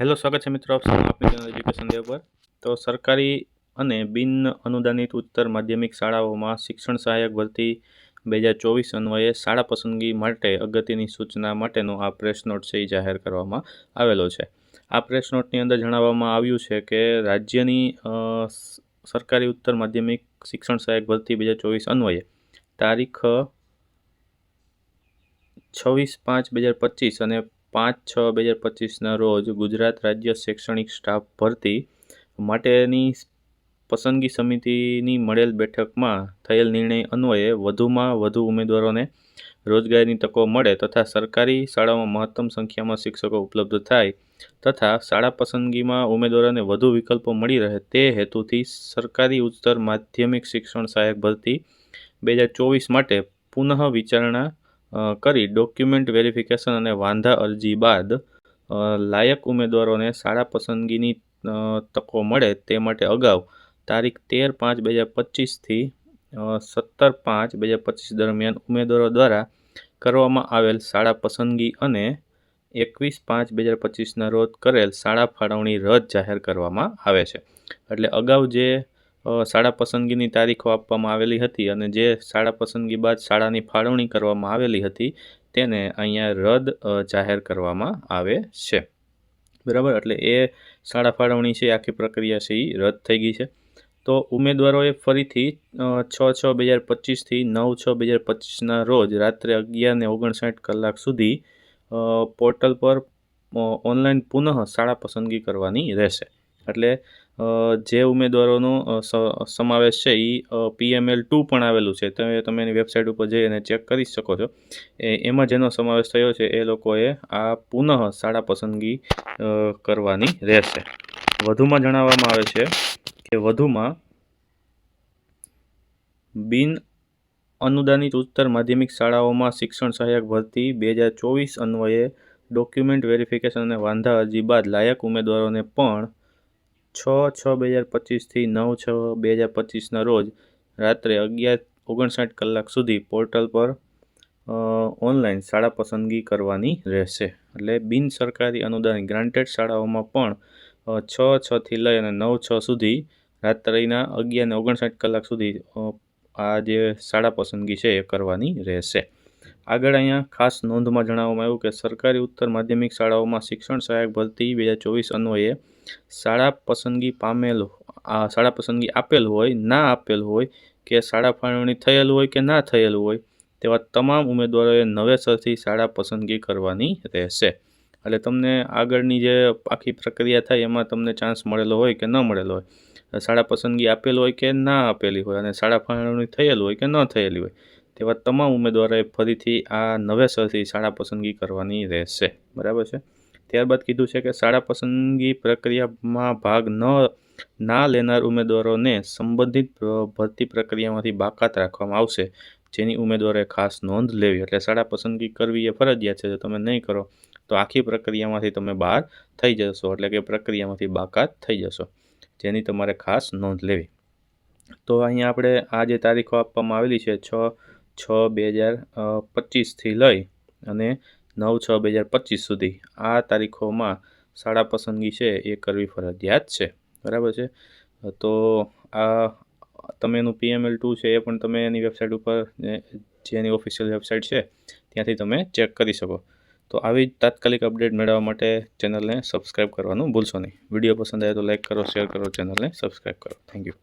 Hello, સ્વાગત છે મિત્રો આપ સૌનું આપણી ચેનલ એજ્યુકેશન દેવ પર તો સરકારી અને બિન અનુદાનિત ઉત્તર માધ્યમિક શાળાઓમાં શિક્ષણ સહાયક ભરતી બે હજાર ચોવીસ અન્વયે શાળા પસંદગી માટે અગત્યની સૂચના માટેનો આ પ્રેસ નોટ છે એ જાહેર કરવામાં આવેલો છે. આ પ્રેસ નોટની અંદર જણાવવામાં આવ્યું છે કે રાજ્યની સરકારી ઉત્તર માધ્યમિક શિક્ષણ સહાયક ભરતી બે હજાર ચોવીસ અન્વયે તારીખ, છવ્વીસ પાંચ બે હજાર પચીસ અને પાંચ છ બે હજાર પચીસના રોજ ગુજરાત રાજ્ય શૈક્ષણિક સ્ટાફ ભરતી માટેની પસંદગી સમિતિની મળેલ બેઠકમાં થયેલ નિર્ણય અન્વયે વધુમાં વધુ ઉમેદવારોને રોજગારીની તકો મળે તથા સરકારી શાળાઓમાં મહત્તમ સંખ્યામાં શિક્ષકો ઉપલબ્ધ થાય તથા શાળા પસંદગીમાં ઉમેદવારોને વધુ વિકલ્પો મળી રહે તે હેતુથી સરકારી ઉચ્ચતર માધ્યમિક શિક્ષણ સહાયક ભરતી બે હજાર ચોવીસ માટે પુનઃ વિચારણા કરી ડોક્યુમેન્ટ વેરિફિકેશન અને વાંધા અરજી બાદ લાયક ઉમેદવારોને શાળા પસંદગીની તકો મળે તે માટે અગાઉ તારીખ તેર પાંચ બે હજાર પચીસથી સત્તર પાંચ બે હજાર પચીસ દરમિયાન ઉમેદવારો દ્વારા કરવામાં આવેલ શાળા પસંદગી અને એકવીસ પાંચ બે હજાર પચીસના રોજ કરેલ શાળા ફાળવણી રદ જાહેર કરવામાં આવે છે. એટલે અગાઉ જે શાળા પસંદગીની તારીખો આપવામાં આવેલી હતી અને જે શાળા પસંદગી બાદ શાળાની ફાળવણી કરવામાં આવેલી હતી તેને અહીંયા રદ જાહેર કરવામાં આવે છે. બરાબર? એટલે એ શાળા ફાળવણી છે આખી પ્રક્રિયા છે એ રદ થઈ ગઈ છે. તો ઉમેદવારોએ ફરીથી છ છ બે હજાર પચીસથી નવ છ બે હજાર પચીસના રોજ રાત્રે અગિયાર ને ઓગણસાઠ કલાક સુધી પોર્ટલ પર ઓનલાઈન પુનઃ શાળા પસંદગી કરવાની રહેશે. એટલે જે ઉમેદવારોનો સમાવેશ છે એ પીએમએલ ટુ પણ આવેલું છે. તમે તમે એની વેબસાઇટ ઉપર જઈ અને ચેક કરી શકો છો. એમાં જેનો સમાવેશ થયો છે, એ લોકોએ આ પુનઃ શાળા પસંદગી કરવાની રહેશે. વધુમાં જણાવવામાં આવે છે કે વધુમાં બિન અનુદાનિત ઉત્તર માધ્યમિક શાળાઓમાં શિક્ષણ સહાયક ભરતી બે હજાર ચોવીસ અન્વયે ડોક્યુમેન્ટ વેરિફિકેશન અને વાંધા અરજી બાદ લાયક ઉમેદવારોને પણ છ છ બે હજાર પચીસથી નવ, છ બે હજાર પચીસના રોજ રાત્રે અગિયાર ઓગણસાઠ કલાક સુધી પોર્ટલ પર ઓનલાઈન શાળા પસંદગી કરવાની રહેશે. એટલે બિન સરકારી અનુદાન ગ્રાન્ટેડ શાળાઓમાં પણ છ, છથી લઈ અને નવ, છ સુધી રાત્રિના અગિયાર ને ઓગણસાઠ કલાક સુધી આ જે શાળા પસંદગી છે એ કરવાની રહેશે. આગળ અહીંયા ખાસ નોંધમાં જણાવવામાં આવ્યું કે સરકારી ઉત્તર માધ્યમિક શાળાઓમાં શિક્ષણ સહાયક ભરતી બે હજાર ચોવીસ અન્વયે શાળા પસંદગી પામેલ શાળા પસંદગી આપેલ હોય, ના આપેલ હોય, કે શાળા ફાળવણી થયેલ હોય કે ના થયેલ હોય, તેવા તમામ ઉમેદવારોએ નવેસરથી શાળા પસંદગી કરવાની રહેશે. એટલે તમને આગળની જે આખી પ્રક્રિયા થાય એમાં તમને ચાન્સ મળેલો હોય કે ન મળેલો હોય. શાળા પસંદગી આપેલ હોય કે ના આપેલી હોય અને શાળા ફાળવણી થયેલ હોય કે ન થયેલી હોય. તેવા તમામ ઉમેદવારોએ ફરીથી આ નવેસરથી શાળા પસંદગી કરવાની રહેશે. બરાબર છે? ત્યારબાદ કીધું છે કે શાળા પસંદગી પ્રક્રિયામાં ભાગ ન, ના લેનાર ઉમેદવારોને સંબંધિત ભરતી પ્રક્રિયામાંથી બાકાત રાખવામાં આવશે. જેની ઉમેદવારોએ ખાસ નોંધ લેવી. એટલે શાળા પસંદગી કરવી એ ફરજિયાત છે. જો તમે નહીં કરો, તો આખી પ્રક્રિયામાંથી તમે બહાર થઈ જશો. એટલે કે પ્રક્રિયામાંથી બાકાત થઈ જશો. જેની તમારે ખાસ નોંધ લેવી. તો અહીંયા આપણે આ જે તારીખો આપવામાં આવેલી છે, છ છ બે હજાર પચીસથી લઈ અને નવ છ બે હજાર પચીસ સુધી. આ તારીખોમાં શાળા પસંદગી છે એ કરવી ફરજિયાત છે. બરાબર છે? તો આ તમે એનું પીએમએલ ટુ છે એ પણ તમે એની વેબસાઇટ ઉપર, જે એની ઓફિશિયલ વેબસાઇટ છે, ત્યાંથી તમે ચેક કરી શકો. તો આવી જ તાત્કાલિક અપડેટ મેળવવા માટે ચેનલને સબસ્ક્રાઇબ કરવાનું ભૂલશો નહીં. વીડિયો પસંદ આવે તો લાઇક કરો, શેર કરો, ચેનલને સબસ્ક્રાઇબ કરો. Thank you.